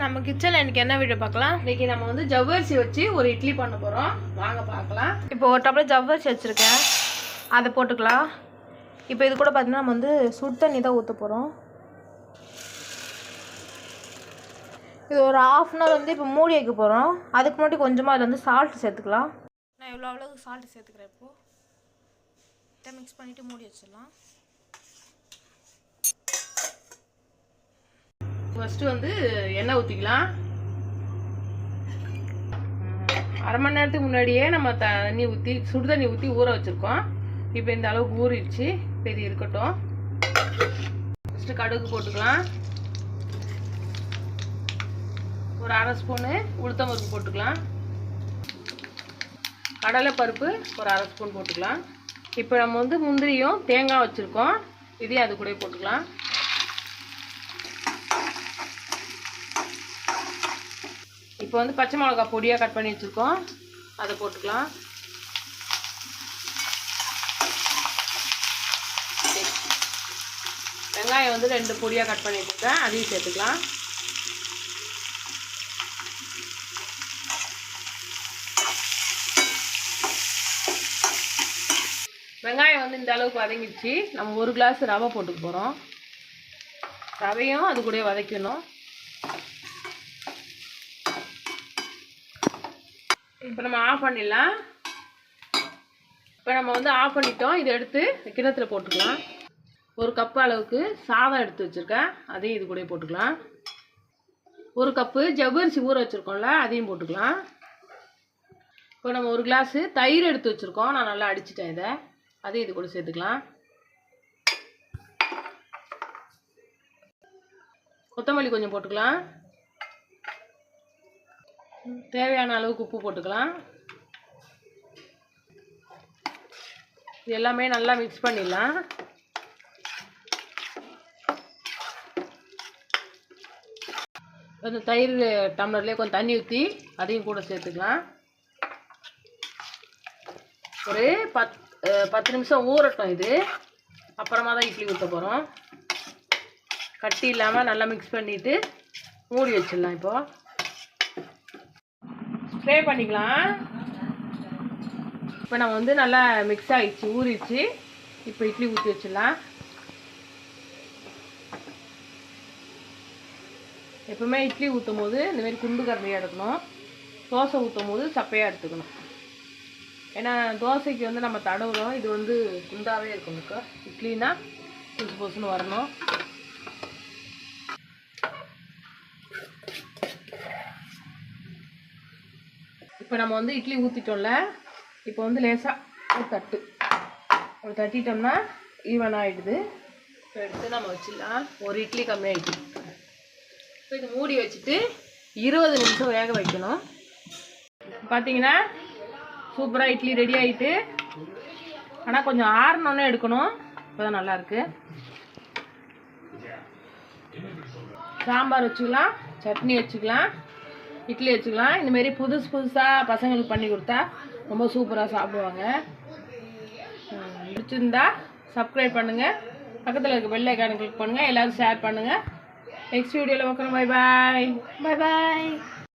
நம்ம கிச்சனில் இன்றைக்கி என்ன வீடியோ பார்க்கலாம்? இன்னைக்கு நம்ம வந்து ஜவ்வரிசி வச்சு ஒரு இட்லி பண்ண போகிறோம் வாங்க பார்க்கலாம். இப்போ ஒரு டம்ளர் ஜவ்வரிசி வச்சுருக்கேன். அதை போட்டுக்கலாம். இப்போ இது கூட பார்த்தீங்கன்னா நம்ம வந்து சுடு தண்ணி தான் ஊற்ற போகிறோம் இது ஒரு ஆஃப் அன் ஹவர் வந்து இப்போ மூடி வைக்க போகிறோம் அதுக்கு முன்னாடி கொஞ்சமாக அதில் வந்து சால்ட் சேர்த்துக்கலாம். நான் இவ்வளோ அவ்வளோ சால்ட் சேர்த்துக்கிறேன் இப்போது மிக்ஸ் பண்ணிவிட்டு மூடி வச்சிடலாம். ஃபஸ்ட்டு வந்து எண்ணெய் ஊற்றிக்கலாம் அரை மணி நேரத்துக்கு முன்னாடியே நம்ம தண்ணி ஊற்றி சுடு தண்ணி ஊற்றி ஊற வச்சுருக்கோம். இப்போ இந்த அளவுக்கு ஊறிடுச்சு. இப்போ இது இருக்கட்டும். ஃபஸ்ட்டு கடுகு போட்டுக்கலாம். ஒரு அரை ஸ்பூனு உளுத்தம் பருப்பு போட்டுக்கலாம். கடலை பருப்பு ஒரு அரை ஸ்பூன் போட்டுக்கலாம். இப்போ நம்ம வந்து முந்திரியும் தேங்காய் வச்சுருக்கோம். இதையும் அது கூட போட்டுக்கலாம். இப்போ வந்து பச்சை மிளகா பொடியாக கட் பண்ணி வச்சுருக்கோம். அதை போட்டுக்கலாம். வெங்காயம் வந்து ரெண்டு பொடியாக கட் பண்ணி வச்சுருக்கேன். அதையும் சேர்த்துக்கலாம். வெங்காயம் வந்து இந்த அளவுக்கு வதங்கிடுச்சு. நம்ம ஒரு கிளாஸ் ரவை போட்டுக்க போகிறோம் ரவையும் அது கூட வதக்கணும். இப்போ நம்ம ஆஃப் பண்ணிடலாம். இப்போ நம்ம வந்து ஆஃப் பண்ணிட்டோம். இதை எடுத்து கிணத்துல போட்டுக்கலாம். ஒரு கப்பு அளவுக்கு சாதம் எடுத்து வச்சுருக்கேன். அதையும் இது கூட போட்டுக்கலாம். ஒரு கப்பு ஜவ்வரிசி ஊற வச்சுருக்கோம்ல அதையும் போட்டுக்கலாம். இப்போ நம்ம ஒரு கிளாஸு தயிர் எடுத்து வச்சுருக்கோம். நான் நல்லா அடிச்சிட்டேன் இதை. அதையும் இது கூட சேர்த்துக்கலாம். கொத்தமல்லி கொஞ்சம் போட்டுக்கலாம். தேவையான அளவுக்கு உப்பு போட்டுக்கலாம். இது எல்லாமே நல்லா மிக்ஸ் பண்ணிடலாம். கொஞ்சம் தயிர் டம்ளர்லேயே கொஞ்சம் தண்ணி ஊற்றி அதையும் கூட சேர்த்துக்கலாம். ஒரு பத் பத்து நிமிஷம் ஊறட்டும் இது. அப்புறமா தான் இட்லி ஊற்ற போகிறோம் கட்டி இல்லாமல் நல்லா மிக்ஸ் பண்ணிவிட்டு மூடி வச்சிடலாம் இப்போது ஸ்ப்ரே பண்ணிக்கலாம். இப்போ நம்ம வந்து நல்லா மிக்ஸ் ஆகிடுச்சு ஊறிடுச்சு. இப்போ இட்லி ஊற்றி வச்சிடலாம். எப்பவுமே இட்லி ஊற்றும் போது இந்தமாரி குண்டு கரண்டியாக எடுக்கணும். தோசை ஊற்றும் போது சப்பையாக எடுத்துக்கணும். ஏன்னா தோசைக்கு வந்து நம்ம தடவுறோம் இது வந்து குண்டாகவே இருக்கணும் இட்லினா புதுசு புதுசுன்னு வரணும். இப்போ நம்ம வந்து இட்லி ஊற்றிட்டோம்ல இப்போ வந்து லேசாக ஒரு தட்டு. ஒரு தட்டிட்டோம்னா ஈவன் ஆகிடுது இப்போ எடுத்து நம்ம வச்சிடலாம். ஒரு இட்லி கம்மியாகிட்டு இப்போ இது மூடி வச்சுட்டு இருபது நிமிஷம் வேக வைக்கணும். பார்த்தீங்கன்னா சூப்பராக இட்லி ரெடி ஆகிட்டு ஆனால் கொஞ்சம் ஆறணுன்னே எடுக்கணும். இப்போ தான் நல்லாயிருக்கு. சாம்பார் வச்சுக்கலாம். சட்னி வச்சுக்கலாம். இட்லி வச்சுக்கலாம். இந்தமாரி புதுசு புதுசாக பசங்களுக்கு பண்ணி கொடுத்தா ரொம்ப சூப்பராக சாப்பிடுவாங்க. பிடிச்சிருந்தா சப்ஸ்கிரைப் பண்ணுங்கள் பக்கத்தில் இருக்க பெல் ஐக்கானை கிளிக் பண்ணுங்கள் எல்லோரும் ஷேர் பண்ணுங்கள் நெக்ஸ்ட் வீடியோவில் பார்க்குறோம். பை பாய் பாய் பாய்